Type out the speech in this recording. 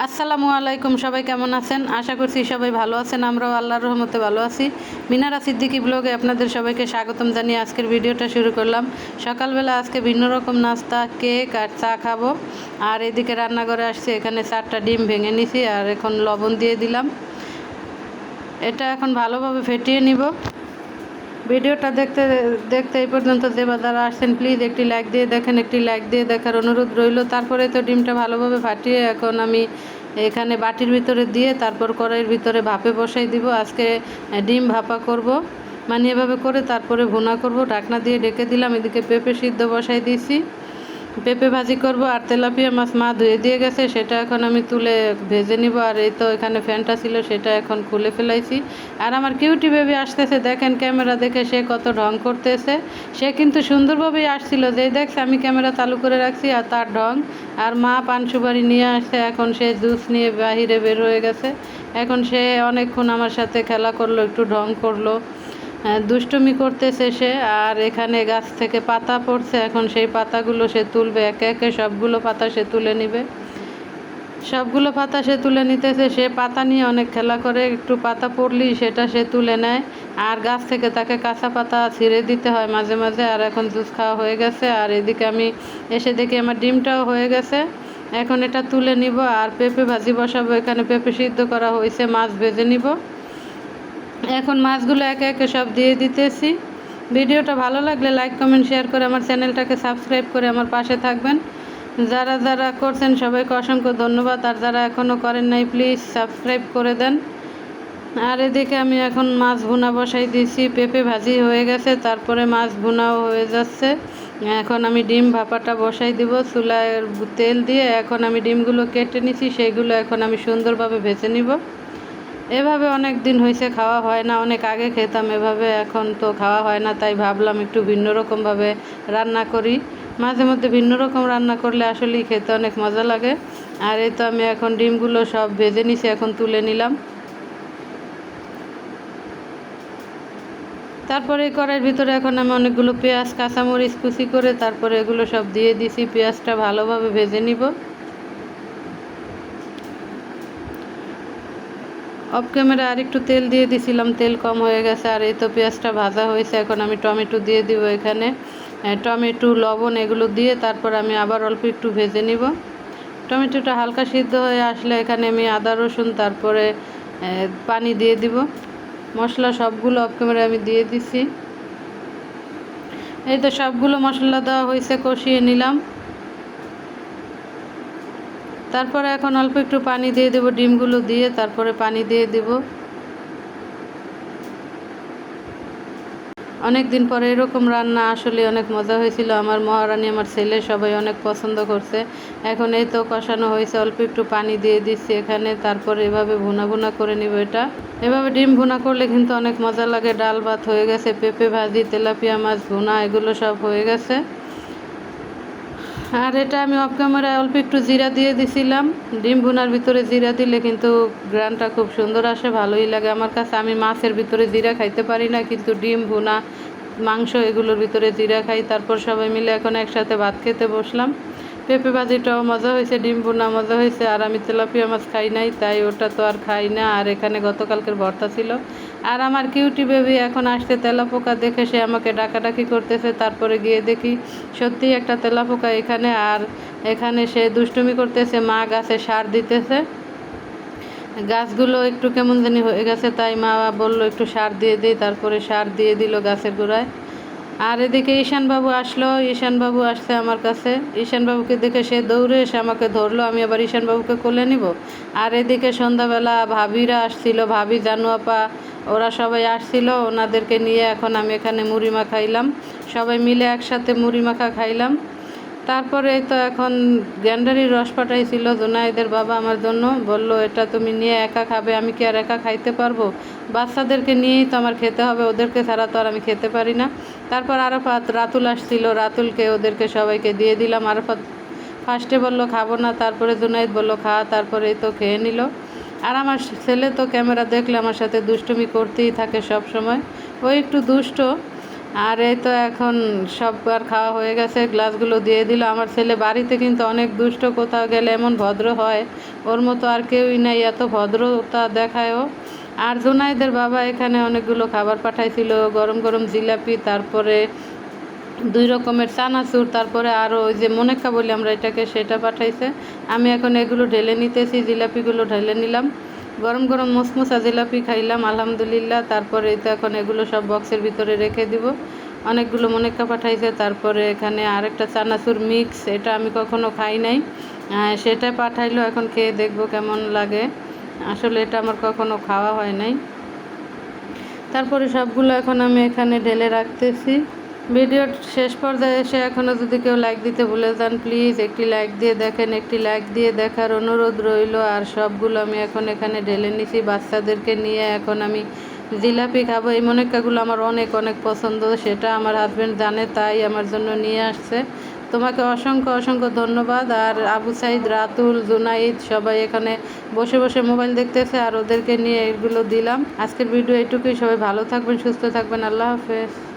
আসসালামু আলাইকুম, সবাই কেমন আছেন? আশা করছি সবাই ভালো আছেন, আমরাও আল্লাহর রহমতে ভালো আছি। মিনারা সিদ্দিকি ব্লগে আপনাদের সবাইকে স্বাগতম জানিয়ে আজকের ভিডিওটা শুরু করলাম। সকালবেলা আজকে ভিন্ন রকম নাস্তা, কেক আর চা খাব। আর এদিকে রান্নাঘরে আসছি, এখানে চারটা ডিম ভেঙে নিছি আর এখন লবণ দিয়ে দিলাম। এটা এখন ভালোভাবে ফেটিয়ে নিব। ভিডিওটা দেখতে দেখতে এই পর্যন্ত দেবা যারা আসছেন প্লিজ একটি লাইক দিয়ে দেখেন, একটি লাইক দিয়ে দেখার অনুরোধ রইল। তারপরে তো ডিমটা ভালোভাবে ফাটিয়ে এখন আমি এখানে বাটির ভিতরে দিয়ে তারপর কড়াইয়ের ভিতরে ভাপে বসাই দিব। আজকে ডিম ভাপা করব। মানে এভাবে করে তারপরে ভুনা করব। ঢাকনা দিয়ে ডেকে দিলাম, এদিকে পেঁপে সিদ্ধ বসাই দিয়েছি। পেঁপে ভাজি করব আর তেলাপিয়া মাছ মা ধুয়ে দিয়ে গেছে, সেটা এখন আমি তুলে ভেজে নিব। আর এই তো এখানে ফ্যানটা ছিল, সেটা এখন খুলে ফেলাইছি। আর আমার কিউটি বেবি আসতেছে, দেখেন ক্যামেরা দেখে সে কত ঢং করতেছে। সে কিন্তু সুন্দরভাবেই আসছিল যেই দেখছে আমি ক্যামেরা চালু করে রাখছি আর তার ঢং। আর মা পান সুপারি নিয়ে আসছে, এখন সে জুস নিয়ে বাহিরে বের হয়ে গেছে। এখন সে অনেকক্ষণ আমার সাথে খেলা করল, একটু ঢং করল। দুষ্টুমি করতেছে সে, আর এখানে গাছ থেকে পাতা পড়ছে। এখন সেই পাতাগুলো সে তুলবে, একে একে সবগুলো পাতা সে তুলে নিবে। সবগুলো পাতা সে তুলে নিতেছে, সে পাতা নিয়ে অনেক খেলা করে। একটু পাতা পড়লেই সেটা সে তুলে নেয়। আর গাছ থেকে তাকে কাঁচা পাতা ছিঁড়ে দিতে হয় মাঝে মাঝে। আর এখন জুস খাওয়া হয়ে গেছে। আর এদিকে আমি এসে দেখি আমার ডিমটাও হয়ে গেছে। এখন এটা তুলে নিব। আর পেঁপে ভাজি বসাবো। এখানে পেঁপে সিদ্ধ করা হয়েছে। মাছ ভেজে নিব। এখন মাছগুলো একে একে সব দিয়ে দিতেছি। ভিডিওটা ভালো লাগলে লাইক কমেন্ট শেয়ার করে আমার চ্যানেলটাকে সাবস্ক্রাইব করে আমার পাশে থাকবেন। যারা যারা করছেন সবাইকে অসংখ্য ধন্যবাদ। আর যারা এখনও করেন নাই প্লিজ সাবস্ক্রাইব করে দেন। আর এদিকে আমি এখন মাছ ভুনা বসাই দিয়েছি। পেঁপে ভাজি হয়ে গেছে, তারপরে মাছ ভুনাও হয়ে যাচ্ছে। এখন আমি ডিম ভাপাটা বসাই দিব চুলায় তেল দিয়ে। এখন আমি ডিমগুলো কেটে নিছি সেইগুলো এখন আমি সুন্দরভাবে ভেজে নিব। এভাবে অনেক দিন হয়েছে খাওয়া হয় না, অনেক আগে খেতাম, এভাবে এখন তো খাওয়া হয় না, তাই ভাবলাম একটু ভিন্ন রকমভাবে রান্না করি। মাঝে মধ্যে ভিন্ন রকম রান্না করলে আসলেই খেতে অনেক মজা লাগে। আর এই তো আমি এখন ডিমগুলো সব ভেজে নিছি, এখন তুলে নিলাম। তারপরে কড়াইয়ের ভিতরে এখন আমি অনেকগুলো পেঁয়াজ, কাঁচামরিচ কুচি করে তারপরে এগুলো সব দিয়ে দিছি, পেঁয়াজটা ভালোভাবে ভেজে নিব। অফ ক্যামেরা আর একটু তেল দিয়ে দিছিলাম, তেল কম হয়ে গেছে আর এই তো পেঁয়াজটা ভাজা হয়েছে। এখন আমি টমেটো দিয়ে দিব এখানে। টমেটো, লবণ এগুলো দিয়ে তারপর আমি আবার অল্প একটু ভেজে নিব। টমেটোটা হালকা সিদ্ধ হয়ে আসলে এখানে আমি আদা, রসুন, তারপরে পানি দিয়ে দিব। মশলা সবগুলো অফ ক্যামেরা আমি দিয়ে দিছি। এই তো সবগুলো মশলা দেওয়া হয়েছে, কষিয়ে নিলাম। তারপরে এখন অল্প একটু পানি দিয়ে দেবো, ডিমগুলো দিয়ে তারপরে পানি দিয়ে দেব। অনেক দিন পরে এরকম রান্না আসলে অনেক মজা হয়েছিল। আমার মহারানী, আমার ছেলে সবাই অনেক পছন্দ করছে। এখন এই তো কষানো হয়েছে, অল্প একটু পানি দিয়ে দিচ্ছি এখানে, তারপরে এভাবে ভুনা ভুনা করে নিব এটা। এভাবে ডিম ভুনা করলে কিন্তু অনেক মজা লাগে। ডাল ভাত হয়ে গেছে, পেঁপে ভাজি, তেলাপিয়া মাছ, ভুনা, এগুলো সব হয়ে গেছে। আর এটা আমি অফ ক্যামেরায় অল্প একটু জিরা দিয়ে দিছিলাম। ডিম ভুনার ভিতরে জিরা দিলে কিন্তু গ্রানটা খুব সুন্দর আসে, ভালোই লাগে। আমার কাছে আমি মাছের ভিতরে জিরা খাইতে পারি না, কিন্তু ডিম, ভুনা, মাংস এগুলোর ভিতরে জিরা খাই। তারপর সবাই মিলে এখন একসাথে ভাত খেতে বসলাম। পেঁপে ভাজিটাও মজা হয়েছে, ডিম বোনা মজা হয়েছে। আর আমি তেলাপিয়া মাছ খাই নাই, তাই ওটা তো আর খাই না। আর এখানে গতকালকের ভর্তা ছিল। আর আমার কিউটি বেবি এখন আসতে তেলাপোকা দেখে সে আমাকে ডাকাডাকি করতেছে, তারপরে গিয়ে দেখি সত্যি একটা তেলাপোকা এখানে, আর এখানে সে দুষ্টুমি করতেছে, মা গাছে সার দিতেছে। গাছগুলো একটু কেমন জানি হয়ে গেছে, তাই মা বলল একটু সার দিয়ে দিই তারপরে সার দিয়ে দিল গাছের গোড়ায়। আর এদিকে ঈশানবাবু আসলো, ঈশানবাবু আসছে আমার কাছে। ঈশানবাবুকে দেখে সে দৌড়ে এসে আমাকে ধরলো, আমি আবার ঈশানবাবুকে কোলে নিব। আর এদিকে সন্ধ্যাবেলা ভাবিরা আসছিল, ভাবি জানুয়াপা ওরা সবাই আসছিল, ওনাদেরকে নিয়ে এখন আমি এখানে মুড়ি খাইলাম। সবাই মিলে একসাথে মুড়ি মাখা খাইলাম। তারপরে তো এখন গ্যান্ডারির রস পাঠাইছিল জোনাইদের বাবা আমার জন্য। বলল, এটা তুমি নিয়ে একা খাবে, আমি কি আর একা খাইতে পারব? বাচ্চাদেরকে নিয়েই তো আমার খেতে হবে, ওদেরকে ছাড়া তো আর আমি খেতে পারি না। তারপর আরাফাত, রাতুল আসছিল, রাতুলকে ওদেরকে সবাইকে দিয়ে দিলাম। আরাফাত ফার্স্টে বলল, খাব না। তারপরে জুনাইদ বলল, খা। তারপরে তো খেয়ে নিল। আর আমার ছেলে তো ক্যামেরা দেখলে আমার সাথে দুষ্টুমি করতেই থাকে সব সময়। ও একটু দুষ্ট। আর এই তো এখন সববার খাওয়া হয়ে গেছে, গ্লাসগুলো দিয়ে দিল। আমার ছেলে বাড়িতে কিন্তু অনেক দুষ্ট, কোথাও গেলে এমন ভদ্র হয়। ওর মতো আর কেউই নাই, এত ভদ্রতা দেখায়ও আর জুনাইদের বাবা এখানে অনেকগুলো খাবার পাঠাইছিল, গরম গরম জিলাপি, তারপরে দুই রকমের চানাচুর, তারপরে আরও ওই যে মনেকা বলি আমরা এটাকে, সেটা পাঠাইছে। আমি এখন এগুলো ঢেলে নিতেছি, জিলাপিগুলো ঢেলে নিলাম। গরম গরম মসমুসা জিলাপি খাইলাম, আলহামদুলিল্লাহ। তারপরে এই তো এখন এগুলো সব বক্সের ভিতরে রেখে দিব। অনেকগুলো মনেকা পাঠাইছে, তারপরে এখানে আরেকটা চানাচুর মিক্স, এটা আমি কখনো খাই নাই। সেটা পাঠাইলো, এখন খেয়ে দেখব কেমন লাগে। আসলে এটা আমার কখনো খাওয়া হয় নাই। তারপরে সবগুলো এখন আমি এখানে ঢেলে রাখতেছি। ভিডিওর শেষ পর্যায়ে এসে এখনও যদি কেউ লাইক দিতে ভুলে যান প্লিজ একটি লাইক দিয়ে দেখেন, একটি লাইক দিয়ে দেখার অনুরোধ রইল। আর সবগুলো আমি এখন এখানে ঢেলে নিছি। বাচ্চাদেরকে নিয়ে এখন আমি জিলাপি খাব। এই মনেকাগুলো আমার অনেক অনেক পছন্দ। সেটা আমার হাজব্যান্ড জানে, তাই আমার জন্য নিয়ে আসছে। তোমাকে অসংখ্য অসংখ্য ধন্যবাদ। আর আবু সাইদ, রাতুল, জুনাইদ সবাই এখানে বসে বসে মোবাইল দেখতেছে। আর ওদেরকে নিয়ে এগুলো দিলাম। আজকের ভিডিও এইটুকুই সবাই ভালো থাকবেন, সুস্থ থাকবেন। আল্লাহ হাফেজ।